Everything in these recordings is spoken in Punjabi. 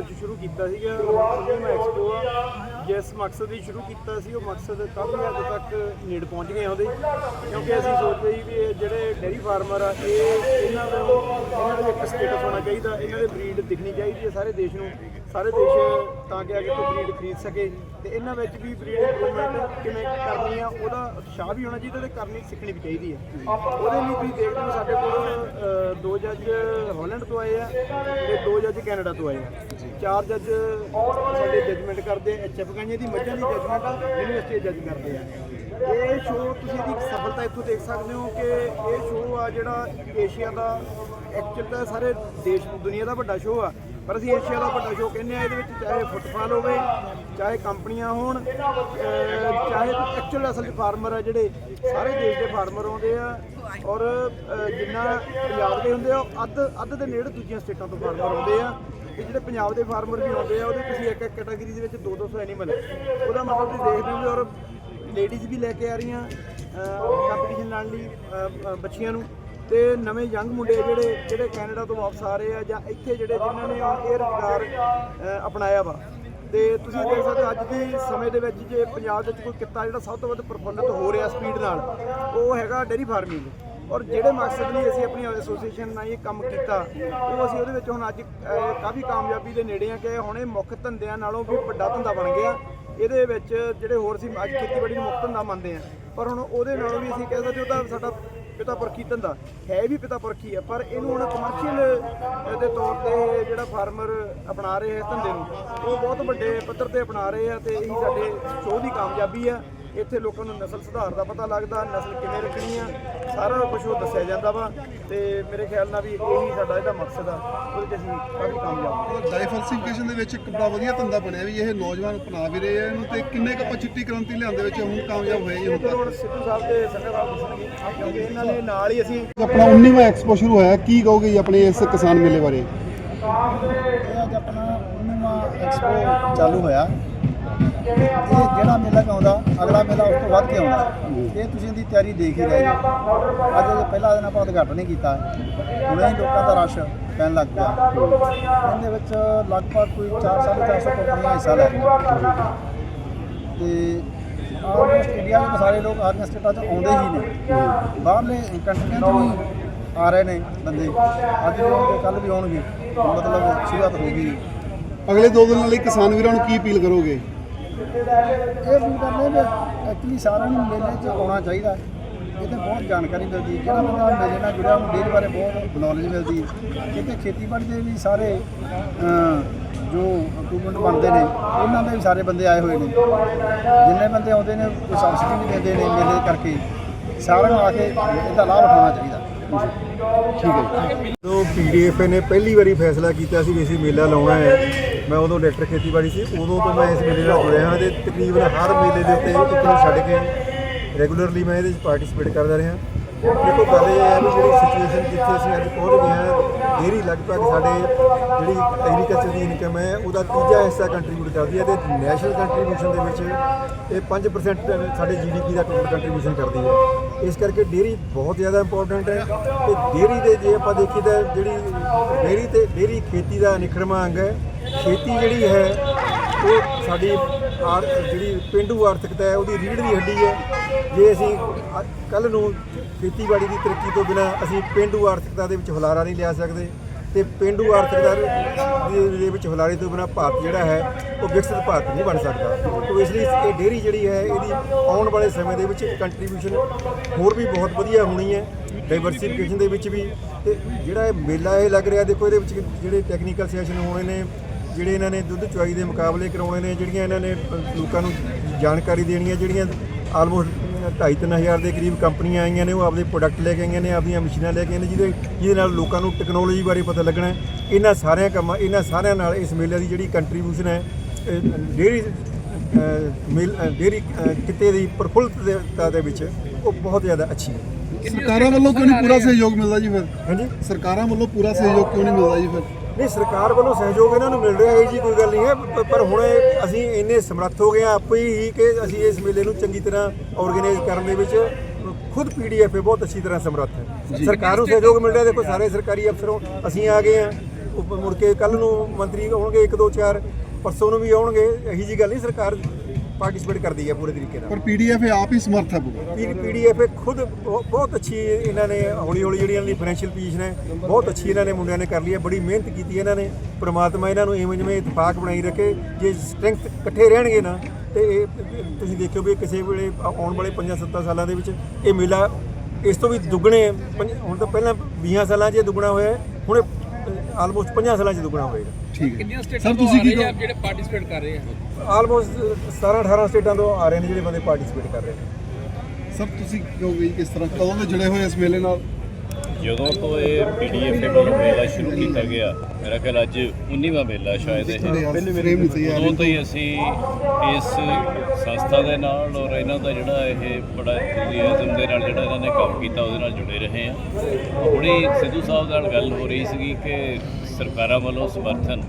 ਚ ਸ਼ੁਰੂ ਕੀਤਾ ਸੀਗਾ ਪੰਜਵਾਂ ਐਕਸਪੋ ਆ। ਜਿਸ ਮਕਸਦ ਦੀ ਸ਼ੁਰੂ ਕੀਤਾ ਸੀ, ਉਹ ਮਕਸਦ ਕਾਫੀ ਹੱਦ ਤੱਕ ਨੇੜ ਪਹੁੰਚ ਗਏ ਆ ਉਹਦੇ। ਕਿਉਂਕਿ ਅਸੀਂ ਸੋਚਦੇ ਸੀ ਵੀ ਜਿਹੜੇ ਡੇਰੀ ਫਾਰਮਰ ਆ, ਇਹ ਇਹਨਾਂ ਦਾ ਇਹਨਾਂ ਦਾ ਇੱਕ ਸਟੇਟਸ ਹੋਣਾ ਚਾਹੀਦਾ, ਇਹਨਾਂ ਦੇ ਬਰੀਡ ਦਿਖਣੀ ਚਾਹੀਦੀ ਹੈ ਸਾਰੇ ਦੇਸ਼ ਨੂੰ। ਸਾਰੇ ਦੇਸ਼ ਤਾਂ ਕਿ ਅੱਗੇ ਤੋਂ ਬਰੀਡ ਖਰੀਦ ਸਕੇ। ਤੇ ਇਹਨਾਂ ਵਿੱਚ ਵੀ ਬਰੀਡ ਇੰਪਰੂਵਮੈਂਟ ਕਿਵੇਂ ਕਰਨੀ ਆ, ਉਹਦਾ ਉਤਸ਼ਾਹ ਵੀ ਹੋਣਾ ਚਾਹੀਦਾ ਤੇ ਕਰਨੀ ਸਿੱਖਣੀ ਵੀ ਚਾਹੀਦੀ ਹੈ ਉਹਦੇ ਲਈ ਤੁਸੀਂ ਦੇਖਦੇ ਹੋ ਸਾਡੇ ਕੋਲ ਦੋ ਜੱਜ ਹਾਲੈਂਡ ਤੋਂ ਆਏ ਆ ਤੇ ਦੋ ਜੱਜ ਕੈਨੇਡਾ ਤੋਂ ਆਏ ਆ। ਚਾਰ ਜੱਜ ਸਾਡੇ ਜੱਜਮੈਂਟ ਕਰਦੇ ਆ ਐਚਐਫ ਗਾਈਆਂ ਦੀ ਮੱਝਾਂ ਦੀ ਜੱਜਮੈਂਟ ਯੂਨੀਵਰਸਿਟੀ ਜੱਜ ਕਰਦੇ ਆ। ਇਹ ਸ਼ੋਅ ਤੁਸੀਂ ਇਹਦੀ ਸਫਲਤਾ ਇੱਥੋਂ ਦੇਖ ਸਕਦੇ ਹੋ ਕਿ ਇਹ ਸ਼ੋਅ ਆ ਜਿਹੜਾ ਏਸ਼ੀਆ ਦਾ ਐਕਚੁਅਲ ਤਾਂ ਸਾਰੇ ਦੇਸ਼ ਦੁਨੀਆ ਦਾ ਵੱਡਾ ਸ਼ੋਅ ਆ, ਪਰ ਅਸੀਂ ਏਸ਼ੀਆ ਦਾ ਵੱਡਾ ਸ਼ੋਅ ਕਹਿੰਦੇ ਆ, ਇਹਦੇ ਵਿੱਚ ਚਾਹੇ ਫੁੱਟਬਾਲ ਹੋਵੇ, ਚਾਹੇ ਕੰਪਨੀਆਂ ਹੋਣ ਚਾਹੇ ਐਕਚੁਅਲ ਅਸਲ ਫਾਰਮਰ ਆ ਜਿਹੜੇ ਸਾਰੇ ਦੇਸ਼ ਦੇ ਫਾਰਮਰ ਆਉਂਦੇ ਆ ਔਰ ਜਿੰਨਾ ਪੰਜਾਬ ਦੇ ਹੁੰਦੇ ਆ, ਉਹ ਅੱਧ ਅੱਧ ਦੇ ਨੇੜੇ ਦੂਜੀਆਂ ਸਟੇਟਾਂ ਤੋਂ ਫਾਰਮਰ ਆਉਂਦੇ ਆ। ਤੇ ਜਿਹੜੇ ਪੰਜਾਬ ਦੇ ਫਾਰਮਰ ਵੀ ਆਉਂਦੇ ਆ, ਉਹਦੇ ਤੁਸੀਂ ਇੱਕ ਇੱਕ ਕੈਟਾਗਰੀ ਦੇ ਵਿੱਚ 2-200 ਐਨੀਮਲ ਉਹਦਾ ਮਤਲਬ ਤੁਸੀਂ ਦੇਖਦੇ ਹੋ ਵੀ ਔਰ ਲੇਡੀਜ਼ ਵੀ ਲੈ ਕੇ ਆ ਰਹੀਆਂ ਕੰਪੀਟੀਸ਼ਨ ਨਾਲ ਲਈ ਬੱਚੀਆਂ ਨੂੰ। ਤੇ ਨਵੇਂ ਯੰਗ ਮੁੰਡੇ ਜਿਹੜੇ ਜਿਹੜੇ ਕੈਨੇਡਾ ਤੋਂ ਵਾਪਸ ਆ ਰਹੇ ਆ ਜਾਂ ਇੱਥੇ ਜਿਹੜੇ ਜਿਨ੍ਹਾਂ ਨੇ ਇਹ ਰੁਜ਼ਗਾਰ ਅਪਣਾਇਆ ਵਾ। ਤੇ ਤੁਸੀਂ ਦੇਖ ਸਕਦੇ ਹੋ ਅੱਜ ਦੇ ਸਮੇਂ ਦੇ ਵਿੱਚ ਜੇ ਪੰਜਾਬ ਦੇ ਵਿੱਚ ਕੋਈ ਕਿੱਤਾ ਜਿਹੜਾ ਸਭ ਤੋਂ ਵੱਧ ਪ੍ਰਫੁੱਲਤ ਹੋ ਰਿਹਾ ਸਪੀਡ ਨਾਲ, ਉਹ ਹੈਗਾ ਡੇਰੀ ਫਾਰਮਿੰਗ। ਔਰ ਜਿਹੜੇ ਮਕਸਦ ਲਈ ਅਸੀਂ ਆਪਣੀ ਐਸੋਸੀਏਸ਼ਨ ਨਾਲ ਇਹ ਕੰਮ ਕੀਤਾ, ਉਹ ਅਸੀਂ ਉਹਦੇ ਵਿੱਚ ਹੁਣ ਅੱਜ ਕਾਫੀ ਕਾਮਯਾਬੀ ਦੇ ਨੇੜੇ ਆ ਕਿ ਹੁਣ ਇਹ ਮੁੱਖ ਧੰਦਿਆਂ ਨਾਲੋਂ ਵੀ ਵੱਡਾ ਧੰਦਾ ਬਣ ਗਿਆ। ਇਹਦੇ ਵਿੱਚ ਜਿਹੜੇ ਹੋਰ ਸੀ ਅੱਜ ਖੇਤੀਬਾੜੀ ਨੂੰ ਮੁੱਖ ਧੰਦਾ ਮੰਨਦੇ ਆ, ਪਰ ਹੁਣ ਉਹਦੇ ਨਾਲੋਂ ਵੀ ਅਸੀਂ ਕਹਿ ਸਕਦੇ ਉਹ ਤਾਂ ਸਾਡਾ ਪਿਤਾ ਪੁਰਖੀ ਧੰਦਾ ਹੈ ਵੀ ਪਿਤਾ ਪੁਰਖੀ ਆ ਪਰ ਇਹਨੂੰ ਹੁਣ ਕਮਰਸ਼ੀਅਲ ਦੇ ਤੌਰ ਤੇ ਜਿਹੜਾ ਫਾਰਮਰ ਅਪਣਾ ਰਹੇ ਹੈ ਧੰਦੇ ਨੂੰ ਉਹ ਬਹੁਤ ਵੱਡੇ ਪੱਧਰ ਤੇ ਅਪਣਾ ਰਹੇ ਆ ਤੇ ਇਹੀ ਸਾਡੇ ਸ਼ੋਅ ਦੀ ਕਾਮਯਾਬੀ ਆ ਇੱਥੇ ਲੋਕਾਂ ਨੂੰ ਨਸਲ ਸੁਧਾਰ ਦਾ ਪਤਾ ਲੱਗਦਾ ਨਸਲ ਕਿਵੇਂ ਰੱਖਣੀ ਆ ਸਾਰਾ ਕੁਝ ਉਹ ਦੱਸਿਆ ਜਾਂਦਾ ਵਾ ਤੇ ਮੇਰੇ ਖਿਆਲ ਨਾਲ ਵੀ ਇਹੀ ਸਾਡਾ ਇਹਦਾ ਮਕਸਦ ਆ ਉਹਦੇ 'ਚ ਅਸੀਂ ਕਾਫੀ ਕਾਮਯਾਬ ਹਾਂ। ਡਾਈਵਰਸਿਫਿਕੇਸ਼ਨ ਦੇ ਵਿੱਚ ਇੱਕ ਬੜਾ ਵਧੀਆ ਧੰਦਾ ਬਣਿਆ ਵੀ ਇਹ ਨੌਜਵਾਨ ਅਪਣਾ ਵੀ ਰਹੇ ਆ ਇਹਨੂੰ ਤੇ ਕਿੰਨੇ ਕੁ ਆਪਾਂ ਚਿੱਟੀ ਕ੍ਰਾਂਤੀ ਲਿਆਂਦੇ ਵਿੱਚ ਹੁਣ ਕਾਮਯਾਬ ਹੋਏ ਜੀ ਹੁਣ ਸਿੱਧੂ ਸਾਹਿਬ ਤੇ ਸੰਗਾ ਸਾਹਿਬ ਦੱਸਣਗੇ ਇਹਨਾਂ ਨੇ ਨਾਲ ਹੀ ਅਸੀਂ ਆਪਣਾ 19ਵਾਂ ਐਕਸਪੋ ਸ਼ੁਰੂ ਹੋਇਆ। ਕੀ ਕਹੋਗੇ ਜੀ ਆਪਣੇ ਇਸ ਕਿਸਾਨ ਮੇਲੇ ਬਾਰੇ? ਇਹ ਅੱਜ ਆਪਣਾ 19ਵਾਂ ਐਕਸਪੋ ਚਾਲੂ ਹੋਇਆ। ਇਹ ਜਿਹੜਾ ਮੇਲਾ ਆਉਂਦਾ ਅਗਲਾ ਮੇਲਾ ਉਸ ਤੋਂ ਵੱਧ ਕੇ ਆਉਂਦਾ ਇਹ ਤੁਸੀਂ ਇਹਦੀ ਤਿਆਰੀ ਦੇਖ ਹੀ ਰਹੇ ਹੋ। ਅੱਜ ਇਹ ਪਹਿਲਾ ਦਿਨ ਆਪਾਂ ਉਦਘਾਟਨ ਹੀ ਕੀਤਾ। ਹੁਣੇ ਹੀ ਲੋਕਾਂ ਦਾ ਰਸ਼ ਪੈਣ ਲੱਗ ਪਿਆ। ਇਹਦੇ ਵਿੱਚ ਲਗਭਗ ਕੋਈ 4-450 ਕੰਪਨੀਆਂ ਹਿੱਸਾ ਲੈ ਰਹੀਆਂ ਤੇ ਆਲਮੋਸਟ ਇੰਡੀਆ ਦੇ ਸਾਰੇ ਲੋਕ ਆਰੀਆਂ ਸਟੇਟਾਂ 'ਚ ਆਉਂਦੇ ਹੀ ਨੇ। ਬਾਹਰਲੇ ਕੰਟਰੀਆਂ 'ਚ ਵੀ ਆ ਰਹੇ ਨੇ ਬੰਦੇ। ਅੱਜ ਵੀ ਆਉਣਗੇ ਕੱਲ ਵੀ ਆਉਣਗੇ। ਮਤਲਬ ਸ਼ੁਰੂਆਤ ਹੋ ਗਈ। ਅਗਲੇ ਦੋ ਦਿਨਾਂ ਲਈ ਕਿਸਾਨ ਵੀਰਾਂ ਨੂੰ ਕੀ ਅਪੀਲ ਕਰੋਗੇ? ਇਹ ਵੀ ਕਰਨੇ ਵੀ ਐਕਚੁਅਲੀ ਸਾਰਿਆਂ ਨੂੰ ਮੇਲੇ 'ਚ ਆਉਣਾ ਚਾਹੀਦਾ। ਇਹ ਤੇ ਬਹੁਤ ਜਾਣਕਾਰੀ ਮਿਲਦੀ। ਹੈ। ਜਿਹੜਾ ਬੰਦਾ ਮੇਲੇ ਨਾਲ ਜੁੜਿਆ ਉਹਨੂੰ ਡੇਅਰੀ ਬਾਰੇ ਬਹੁਤ ਨੌਲੇਜ ਮਿਲਦੀ। ਹੈ ਕਿਉਂਕਿ ਖੇਤੀਬਾੜੀ ਦੇ ਵੀ ਸਾਰੇ ਜੋ ਇਕਵਿਪਮੈਂਟ ਬਣਦੇ ਨੇ, ਉਹਨਾਂ ਦੇ ਵੀ ਸਾਰੇ ਬੰਦੇ ਆਏ ਹੋਏ ਨੇ। ਜਿੰਨੇ ਬੰਦੇ ਆਉਂਦੇ ਨੇ, ਕੋਈ ਸਬਸਿਡੀ ਵੀ ਦਿੰਦੇ ਨੇ ਮੇਲੇ ਕਰਕੇ। ਸਾਰਿਆਂ ਨੂੰ ਆ ਕੇ ਇਹਦਾ ਲਾਭ ਉਠਾਉਣਾ ਚਾਹੀਦਾ। ਠੀਕ ਹੈ ਜਦੋਂ ਪੀਡੀਐਫ ਨੇ ਪਹਿਲੀ ਵਾਰੀ ਫੈਸਲਾ ਕੀਤਾ ਸੀ ਵੀ ਅਸੀਂ ਮੇਲਾ ਲਾਉਣਾ ਹੈ, ਮੈਂ ਉਦੋਂ ਡਾਇਰੈਕਟਰ ਖੇਤੀਬਾੜੀ ਸੀ, ਉਦੋਂ ਤੋਂ ਮੈਂ ਇਸ ਮੇਲੇ ਨਾਲ ਜੁੜਿਆ ਹਾਂ ਤੇ ਤਕਰੀਬਨ ਹਰ ਮੇਲੇ ਦੇ ਉੱਤੇ ਇੱਕ ਨੂੰ ਛੱਡ ਕੇ ਰੈਗੂਲਰਲੀ ਮੈਂ ਇਹਦੇ ਵਿੱਚ ਪਾਰਟਿਸਿਪੇਟ ਕਰਦਾ ਰਿਹਾ। ਦੇਖੋ ਗੱਲ ਇਹ ਹੈ ਵੀ ਜਿਹੜੀ ਸਿਚੁਏਸ਼ਨ ਜਿੱਥੇ ਅਸੀਂ ਅੱਜ ਪਹੁੰਚ ਗਏ ਹਾਂ ਡੇਰੀ ਲਗਭਗ ਸਾਡੇ ਜਿਹੜੀ ਐਗਰੀਕਲਚਰ ਦੀ ਇਨਕਮ ਹੈ, ਉਹਦਾ ਤੀਜਾ ਹਿੱਸਾ ਕੰਟਰੀਬਿਊਟ ਕਰਦੀ ਹੈ ਤੇ ਨੈਸ਼ਨਲ ਕੰਟਰੀਬਿਊਸ਼ਨ ਦੇ ਵਿੱਚ ਇਹ 5% ਸਾਡੇ ਜੀਡੀਪੀ ਦਾ ਟੋਟਲ ਕੰਟਰੀਬਿਊਸ਼ਨ ਕਰਦੀ ਹੈ। ਇਸ ਕਰਕੇ ਡੇਰੀ ਬਹੁਤ ਜ਼ਿਆਦਾ ਇੰਪੋਰਟੈਂਟ ਹੈ ਤੇ ਡੇਰੀ ਦੇ ਜੇ ਆਪਾਂ ਦੇਖੀਏ ਤਾਂ ਜਿਹੜੀ ਡੇਰੀ ਤੇ ਡੇਰੀ ਖੇਤੀ ਦਾ ਨਿਖੜਵਾਂ ਅੰਗ ਹੈ, ਖੇਤੀ ਜਿਹੜੀ ਹੈ, ਉਹ ਸਾਡੀ ਆਰ ਜਿਹੜੀ ਪਿੰਡੂ ਆਰਥਿਕਤਾ ਹੈ, ਉਹਦੀ ਰੀੜ੍ਹ ਦੀ ਹੱਡੀ ਹੈ। ਜੇ ਅਸੀਂ ਕੱਲ ਨੂੰ ਖੇਤੀਬਾੜੀ ਦੀ ਤਰੱਕੀ ਤੋਂ ਬਿਨਾ ਅਸੀਂ ਪਿੰਡੂ ਆਰਥਿਕਤਾ ਦੇ ਵਿੱਚ ਹੁਲਾਰਾ ਨਹੀਂ ਲਿਆ ਸਕਦੇ ਤੇ ਪਿੰਡੂ ਆਰਥਿਕਤਾ ਦੇ ਵਿੱਚ ਹੁਲਾਰੇ ਤੋਂ ਬਿਨਾ ਭਾਰਤ ਜਿਹੜਾ ਹੈ, ਉਹ ਵਿਕਸਿਤ ਭਾਰਤ ਨਹੀਂ ਬਣ ਸਕਦਾ। ਤੋ ਇਸ ਲਈ ਇਹ ਡੇਰੀ ਜਿਹੜੀ ਹੈ, ਇਹਦੀ ਆਉਣ ਵਾਲੇ ਸਮੇਂ ਦੇ ਵਿੱਚ ਕੰਟਰੀਬਿਊਸ਼ਨ ਹੋਰ ਵੀ ਬਹੁਤ ਵਧੀਆ ਹੋਣੀ ਹੈ। ਡਾਈਵਰਸਿਫਿਕੇਸ਼ਨ ਦੇ ਵਿੱਚ ਵੀ ਤੇ ਜਿਹੜਾ ਇਹ ਮੇਲਾ ਇਹ ਲੱਗ ਰਿਹਾ, ਦੇਖੋ ਇਹਦੇ ਵਿੱਚ ਜਿਹੜੇ ਟੈਕਨੀਕਲ ਸੈਸ਼ਨ ਹੋਣੇ ਨੇ ਜਿਹੜੇ ਇਹਨਾਂ ਨੇ ਦੁੱਧ ਚੁਆਈ ਦੇ ਮੁਕਾਬਲੇ ਕਰਾਉਣੇ ਨੇ ਜਿਹੜੀਆਂ ਇਹਨਾਂ ਨੇ ਲੋਕਾਂ ਨੂੰ ਜਾਣਕਾਰੀ ਦੇਣੀ ਹੈ ਜਿਹੜੀਆਂ ਆਲਮੋਸਟ 2.5-3000 ਦੇ ਕਰੀਬ ਕੰਪਨੀਆਂ ਆਈਆਂ ਨੇ ਉਹ ਆਪਦੇ ਪ੍ਰੋਡਕਟ ਲੈ ਕੇ ਆਈਆਂ ਨੇ ਆਪਦੀਆਂ ਮਸ਼ੀਨਾਂ ਲੈ ਕੇ ਆਈਆਂ ਨੇ ਜਿਹਦੇ ਜਿਹਦੇ ਨਾਲ ਲੋਕਾਂ ਨੂੰ ਟੈਕਨੋਲੋਜੀ ਬਾਰੇ ਪਤਾ ਲੱਗਣਾ ਹੈ। ਇਹਨਾਂ ਸਾਰਿਆਂ ਕੰਮਾਂ ਇਹਨਾਂ ਸਾਰਿਆਂ ਨਾਲ ਇਸ ਮੇਲੇ ਦੀ ਜਿਹੜੀ ਕੰਟਰੀਬਿਊਸ਼ਨ ਹੈ ਡੇਰੀ ਡੇਰੀ ਕਿਤੇ ਦੀ ਪ੍ਰਫੁੱਲਤਾ ਦੇ ਵਿੱਚ ਉਹ ਬਹੁਤ ਜ਼ਿਆਦਾ ਅੱਛੀ ਹੈ। ਸਰਕਾਰਾਂ ਵੱਲੋਂ ਕਿਉਂ ਨਹੀਂ ਪੂਰਾ ਸਹਿਯੋਗ ਮਿਲਦਾ ਜੀ ਫਿਰ? ਹਾਂਜੀ? ਸਰਕਾਰਾਂ ਵੱਲੋਂ ਪੂਰਾ ਸਹਿਯੋਗ ਕਿਉਂ ਨਹੀਂ ਮਿਲਦਾ ਜੀ ਫਿਰ? ਨਹੀਂ ਸਰਕਾਰ ਵੱਲੋਂ ਸਹਿਯੋਗ ਇਹਨਾਂ ਨੂੰ ਮਿਲ ਰਿਹਾ ਹੈ ਜੀ ਕੋਈ ਗੱਲ ਨਹੀਂ ਹੈ। ਪ- ਪਰ ਹੁਣ ਇਹ ਅਸੀਂ ਇੰਨੇ ਸਮਰੱਥ ਹੋ ਗਏ ਹਾਂ ਆਪੇ ਹੀ ਕਿ ਅਸੀਂ ਇਸ ਮੇਲੇ ਨੂੰ ਚੰਗੀ ਤਰ੍ਹਾਂ ਆਰਗੇਨਾਈਜ਼ ਕਰਨ ਦੇ ਵਿੱਚ ਖੁਦ ਪੀਡੀਐਫ ਬਹੁਤ ਅੱਛੀ ਤਰ੍ਹਾਂ ਸਮਰੱਥ ਹੈ। ਸਰਕਾਰ ਨੂੰ ਸਹਿਯੋਗ ਮਿਲ ਰਿਹਾ ਦੇਖੋ ਸਾਰੇ ਸਰਕਾਰੀ ਅਫਸਰੋਂ ਅਸੀਂ ਆ ਗਏ ਹਾਂ। ਉੱਪ- ਮੁੜ ਕੇ ਕੱਲ ਨੂੰ ਮੰਤਰੀ ਆਉਣਗੇ ਇੱਕ ਦੋ ਚਾਰ ਪਰਸੋਂ ਨੂੰ ਵੀ ਆਉਣਗੇ ਇਹੀ ਜੀ ਗੱਲ ਨਹੀਂ ਸਰਕਾਰ ਪਾਰਟਿਸਿਪੇਟ ਕਰਦੀ ਹੈ ਪੂਰੇ ਤਰੀਕੇ ਨਾਲ। ਪਰ ਪੀਡੀਐਫ ਆਪ ਹੀ ਸਮਰਥ ਹੈ ਪੂਰਾ। ਪੀਡੀਐਫ ਖੁਦ ਬਹੁ- ਬਹੁਤ ਅੱਛੀ ਇਹਨਾਂ ਨੇ ਹੌਲੀ ਹੌਲੀ ਜਿਹੜੀ ਇਹਨਾਂ ਦੀ ਫਾਈਨੈਂਸ਼ੀਅਲ ਪੋਜੀਸ਼ਨ ਹੈ ਬਹੁਤ ਅੱਛੀ ਇਹਨਾਂ ਨੇ ਮੁੰਡਿਆਂ ਨੇ ਕਰ ਲਈ ਹੈ ਬੜੀ ਮਿਹਨਤ ਕੀਤੀ ਇਹਨਾਂ ਨੇ। ਪ੍ਰਮਾਤਮਾ ਇਹਨਾਂ ਨੂੰ ਇਵੇਂ ਜਿਵੇਂ ਇਤਫਾਕ ਬਣਾਈ ਰੱਖੇ ਜੇ ਸਟਰੈਂਥ ਇਕੱਠੇ ਰਹਿਣਗੇ ਨਾ ਤੇ ਇਹ ਤੁਸੀਂ ਦੇਖਿਓ ਵੀ ਕਿਸੇ ਵੇਲੇ ਆਉਣ ਵਾਲੇ 5-7 ਸਾਲਾਂ ਦੇ ਵਿੱਚ ਇਹ ਮੇਲਾ ਇਸ ਤੋਂ ਵੀ ਦੁੱਗਣੇ ਪੰਜ- ਹੁਣ ਤਾਂ ਪਹਿਲਾਂ 20 ਸਾਲਾਂ 'ਚ ਇਹ ਦੁੱਗਣਾ ਹੋਇਆ ਹੈ, ਹੁਣ ਆਲਮੋਸਟ 50 ਸਾਲਾਂ 'ਚ ਦੁੱਗਣਾ ਹੋਏਗਾ। ਠੀਕ ਹੈ। ਕਿੰਨੀਆਂ ਸਰ ਸਟੇਟਾਂ ਤੋਂ ਤੁਸੀਂ ਆ ਕੀ ਰਹੇ ਆ ਕਹੋ ਜਿਹੜੇ ਪਾਰਟਿਸਿਪੇਟ ਕਰ ਰਹੇ ਆ? ਆਲਮੋਸਟ 17-18 ਸਟੇਟਾਂ ਤੋਂ ਆ ਰਹੇ ਨੇ ਜਿਹੜੇ ਬੰਦੇ ਪਾਰਟਿਸਿਪੇਟ ਕਰ ਰਹੇ ਨੇ। ਸਰ ਤੁਸੀਂ ਕਹੋਗੇ ਜੀ ਕਿਸ ਤਰ੍ਹਾਂ ਕਦੋਂ ਦੇ ਜੁੜੇ ਹੋਏ ਇਸ ਮੇਲੇ ਨਾਲ? ਜਦੋਂ ਤੋਂ ਇਹ ਪੀਡੀਐਫ ਮੇਲਾ ਸ਼ੁਰੂ ਕੀਤਾ ਗਿਆ ਮੇਰਾ ਖਿਆਲ ਅੱਜ 19ਵਾਂ ਮੇਲਾ ਸ਼ਾਇਦ ਇਹ। ਉਦੋਂ ਤੋਂ ਹੀ ਅਸੀਂ ਇਸ ਸੰਸਥਾ ਦੇ ਨਾਲ ਔਰ ਇਹਨਾਂ ਦਾ ਜਿਹੜਾ ਇਹ ਬੜਾ ਇੰਥੂਸੀਆਜ਼ਮ ਦੇ ਨਾਲ ਜਿਹੜਾ ਇਹਨਾਂ ਨੇ ਕੰਮ ਕੀਤਾ ਉਹਦੇ ਨਾਲ ਜੁੜੇ ਰਹੇ ਆ ਹੁਣੇ ਸਿੱਧੂ ਸਾਹਿਬ ਨਾਲ ਗੱਲ ਹੋ ਰਹੀ ਸੀਗੀ ਕਿ ਸਰਕਾਰਾਂ ਵੱਲੋਂ ਸਮਰਥਨ।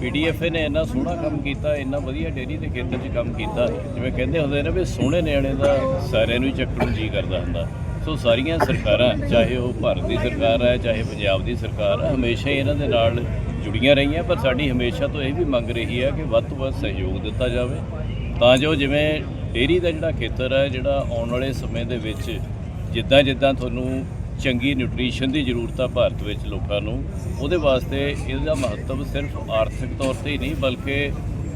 ਪੀਡੀਐਫ ਨੇ ਇੰਨਾ ਸੋਹਣਾ ਕੰਮ ਕੀਤਾ ਇੰਨਾ ਵਧੀਆ ਡੇਰੀ ਦੇ ਖੇਤਰ 'ਚ ਕੰਮ ਕੀਤਾ ਜਿਵੇਂ ਕਹਿੰਦੇ ਹੁੰਦੇ ਨੇ ਵੀ ਸੋਹਣੇ ਨਿਆਣੇ ਦਾ ਸਾਰਿਆਂ ਨੂੰ ਹੀ ਚੱਕਣ ਜੀ ਕਰਦਾ ਹੁੰਦਾ। ਸੋ ਸਾਰੀਆਂ ਸਰਕਾਰਾਂ, ਚਾਹੇ ਉਹ ਭਾਰਤ ਦੀ ਸਰਕਾਰ ਹੈ, ਚਾਹੇ ਪੰਜਾਬ ਦੀ ਸਰਕਾਰ ਹੈ, ਹਮੇਸ਼ਾ ਹੀ ਇਹਨਾਂ ਦੇ ਨਾਲ ਜੁੜੀਆਂ ਰਹੀਆਂ। ਪਰ ਸਾਡੀ ਹਮੇਸ਼ਾ ਤੋਂ ਇਹ ਵੀ ਮੰਗ ਰਹੀ ਹੈ ਕਿ ਵੱਧ ਤੋਂ ਵੱਧ ਸਹਿਯੋਗ ਦਿੱਤਾ ਜਾਵੇ। ਤਾਂ ਜੋ ਜਿਵੇਂ ਡੇਰੀ ਦਾ ਜਿਹੜਾ ਖੇਤਰ ਹੈ, ਜਿਹੜਾ ਆਉਣ ਵਾਲੇ ਸਮੇਂ ਦੇ ਵਿੱਚ ਜਿੱਦਾਂ ਜਿੱਦਾਂ ਤੁਹਾਨੂੰ ਚੰਗੀ ਨਿਊਟ੍ਰੀਸ਼ਨ ਦੀ ਜ਼ਰੂਰਤ ਆ ਭਾਰਤ ਵਿੱਚ ਲੋਕਾਂ ਨੂੰ, ਉਹਦੇ ਵਾਸਤੇ ਇਹਦਾ ਮਹੱਤਵ ਸਿਰਫ ਆਰਥਿਕ ਤੌਰ ਤੇ ਹੀ ਨਹੀਂ, ਬਲਕਿ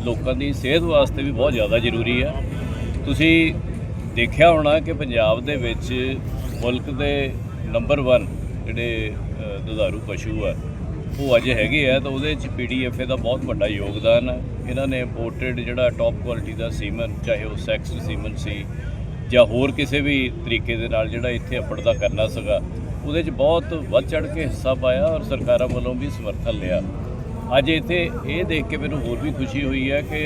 ਲੋਕਾਂ ਦੀ ਸਿਹਤ ਵਾਸਤੇ ਵੀ ਬਹੁਤ ਜ਼ਿਆਦਾ ਜ਼ਰੂਰੀ ਆ। ਤੁਸੀਂ ਦੇਖਿਆ ਹੋਣਾ ਕਿ ਪੰਜਾਬ ਦੇ ਵਿੱਚ ਮੁਲਕ ਦੇ ਨੰਬਰ 1 ਜਿਹੜੇ ਦੁਧਾਰੂ ਪਸ਼ੂ ਆ, ਉਹ ਅੱਜ ਹੈਗੇ ਆ ਤਾਂ ਉਹਦੇ ਚ ਪੀਡੀਐਫ ਦਾ ਬਹੁਤ ਵੱਡਾ ਯੋਗਦਾਨ ਹੈ ਇਹਨਾਂ ਨੇ ਇੰਪੋਰਟਡ ਜਿਹੜਾ ਟੌਪ ਕੁਆਲਿਟੀ ਦਾ ਸੀਮਨ ਚਾਹੇ ਉਹ ਸੈਕਸ ਸੀਮਨ ਸੀ ਜਾਂ ਹੋਰ ਕਿਸੇ ਵੀ ਤਰੀਕੇ ਦੇ ਨਾਲ ਜਿਹੜਾ ਇੱਥੇ ਅਪੜਦਾ ਕਰਨਾ ਸੀਗਾ, ਉਹਦੇ 'ਚ ਬਹੁਤ ਵੱਧ ਚੜ ਕੇ ਹਿੱਸਾ ਪਾਇਆ ਔਰ ਸਰਕਾਰਾਂ ਵੱਲੋਂ ਵੀ ਸਮਰਥਨ ਲਿਆ। ਅੱਜ ਇੱਥੇ ਇਹ ਦੇਖ ਕੇ ਮੈਨੂੰ ਹੋਰ ਵੀ ਖੁਸ਼ੀ ਹੋਈ ਹੈ ਕਿ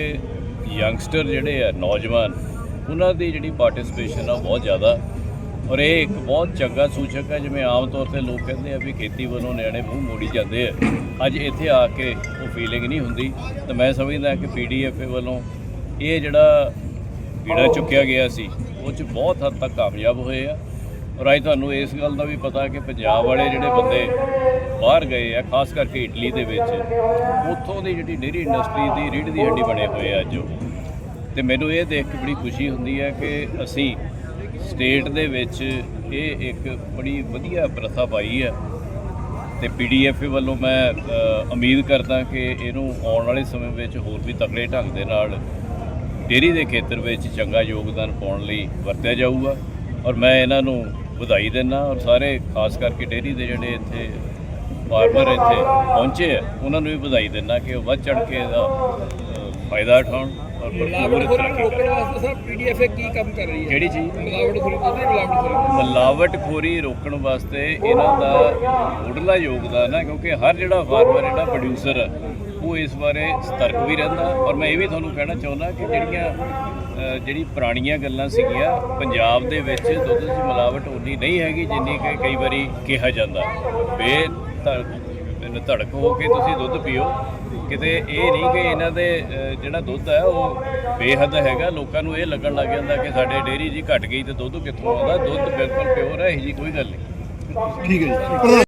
ਯੰਗਸਟਰ ਜਿਹੜੇ ਆ, ਨੌਜਵਾਨ, ਉਹਨਾਂ ਦੀ ਜਿਹੜੀ ਪਾਰਟਿਸਿਪੇਸ਼ਨ ਆ ਉਹ ਬਹੁਤ ਜ਼ਿਆਦਾ ਔਰ ਇਹ ਇੱਕ ਬਹੁਤ ਚੰਗਾ ਸੂਚਕ ਹੈ, ਜਿਵੇਂ ਆਮ ਤੌਰ ਤੇ ਲੋਕ ਕਹਿੰਦੇ ਆ ਵੀ ਖੇਤੀ ਵੱਲੋਂ ਨਿਆਣੇ ਮੂੰਹ ਮੋੜੀ ਜਾਂਦੇ ਆ। ਅੱਜ ਇੱਥੇ ਆ ਕੇ ਉਹ ਫੀਲਿੰਗ ਨਹੀਂ ਹੁੰਦੀ। ਤਾਂ ਮੈਂ ਸਮਝਦਾ ਕਿ ਪੀਡੀਐਫ ਵੱਲੋਂ ਇਹ ਜਿਹੜਾ ਜਿਹੜਾ ਚੁੱਕਿਆ ਗਿਆ ਸੀ, ਉਹ ਚ ਬਹੁਤ ਹੱਦ ਤੱਕ ਕਾਮਯਾਬ ਹੋਏ ਆ। ਔਰ ਅੱਜ ਤੁਹਾਨੂੰ ਇਸ ਗੱਲ ਦਾ ਵੀ ਪਤਾ ਕਿ ਪੰਜਾਬ ਵਾਲੇ ਜਿਹੜੇ ਬੰਦੇ ਬਾਹਰ ਗਏ ਆ, ਖਾਸ ਕਰਕੇ ਇਟਲੀ ਦੇ ਵਿੱਚ, ਉੱਥੋਂ ਦੀ ਜਿਹੜੀ ਡੇਰੀ ਇੰਡਸਟਰੀ ਦੀ ਰੀੜ ਦੀ ਹੱਡੀ ਬਣੇ ਹੋਏ ਆ ਅੱਜ ਉਹ। ਤੇ ਮੈਨੂੰ ਇਹ ਦੇਖ ਕੇ ਬੜੀ ਖੁਸ਼ੀ ਹੁੰਦੀ ਹੈ ਕਿ ਅਸੀਂ ਸਟੇਟ ਦੇ ਵਿੱਚ ਇਹ ਇੱਕ ਬੜੀ ਵਧੀਆ ਪ੍ਰਥਾ ਪਾਈ ਹੈ ਤੇ ਪੀਡੀਐਫ ਵੱਲੋਂ ਮੈਂ ਉਮੀਦ ਕਰਦਾ ਕਿ ਇਹਨੂੰ ਆਉਣ ਵਾਲੇ ਸਮੇਂ ਵਿੱਚ ਹੋਰ ਵੀ ਤਕੜੇ ਢੰਗ ਦੇ ਨਾਲ ਡੇਰੀ ਦੇ ਖੇਤਰ ਵਿੱਚ ਚੰਗਾ ਯੋਗਦਾਨ ਪਾਉਣ ਲਈ ਵਰਤਿਆ ਜਾਊਗਾ ਔਰ ਮੈਂ ਇਹਨਾਂ ਨੂੰ ਵਧਾਈ ਦਿੰਦਾ ਔਰ ਸਾਰੇ, ਖਾਸ ਕਰਕੇ ਡੇਰੀ ਦੇ ਜਿਹੜੇ ਇੱਥੇ ਫਾਰਮਰ ਇੱਥੇ ਪਹੁੰਚੇ ਆ, ਉਹਨਾਂ ਨੂੰ ਵੀ ਵਧਾਈ ਦਿੰਦਾ ਕਿ ਉਹ ਵੱਧ ਚੜ ਕੇ ਇਹਦਾ ਫਾਇਦਾ ਉਠਾਉਣ। ਮਿਲਾਵਟ ਖੋਰੀ ਨੂੰ ਰੋਕਣ ਵਾਸਤੇ ਸਰ ਪੀਡੀਐਫ ਕੀ ਕੰਮ ਕਰ ਰਹੀ ਹੈ? ਕਿਹੜੀ ਚੀਜ਼? ਮਿਲਾਵਟ ਖੋਰੀ ਤੋਂ ਨਹੀਂ ਮਿਲਾਵਟ ਖੋਰੀ ਮਿਲਾਵਟਖੋਰੀ ਰੋਕਣ ਵਾਸਤੇ ਇਹਨਾਂ ਦਾ ਮੁੱਢਲਾ ਯੋਗਦਾਨ ਹੈ ਕਿਉਂਕਿ ਹਰ ਜਿਹੜਾ ਫਾਰਮਰ ਜਿਹੜਾ ਪ੍ਰੋਡਿਊਸਰ ਉਹ ਇਸ ਬਾਰੇ ਸਤਰਕ ਵੀ ਰਹਿੰਦਾ। ਔਰ ਮੈਂ ਇਹ ਵੀ ਤੁਹਾਨੂੰ ਕਹਿਣਾ ਚਾਹੁੰਦਾ ਕਿ ਜਿਹੜੀਆਂ ਜਿਹੜੀ ਪੁਰਾਣੀਆਂ ਗੱਲਾਂ ਸੀਗੀਆਂ ਪੰਜਾਬ ਦੇ ਵਿੱਚ ਦੁੱਧ 'ਚ ਮਿਲਾਵਟ ਉਨੀ ਨਹੀਂ ਹੈਗੀ ਜਿੰਨੀ ਕਿ ਕਈ ਵਾਰੀ ਕਿਹਾ ਜਾਂਦਾ। ਬੇ ਧੜ- ਧੜਕ ਹੋ ਕੇ ਤੁਸੀਂ ਦੁੱਧ ਪੀਓ। ਕਿਤੇ ਇਹ ਨਹੀਂ ਕਿ ਇਹਨਾਂ ਦੇ ਜਿਹੜਾ ਦੁੱਧ ਹੈ, ਉਹ ਬੇਹੱਦ ਹੈਗਾ। ਲੋਕਾਂ ਨੂੰ ਇਹ ਲੱਗਣ ਲੱਗ ਜਾਂਦਾ ਕਿ ਸਾਡੇ ਡੇਅਰੀ ਜੀ ਘਟ ਗਈ ਤੇ ਦੁੱਧ ਕਿੱਥੋਂ ਆਉਂਦਾ? ਦੁੱਧ ਬਿਲਕੁਲ ਪਿਓਰ ਹੈ, ਇਹ ਜੀ ਕੋਈ ਗੱਲ ਨਹੀਂ। ਠੀਕ ਹੈ ਜੀ।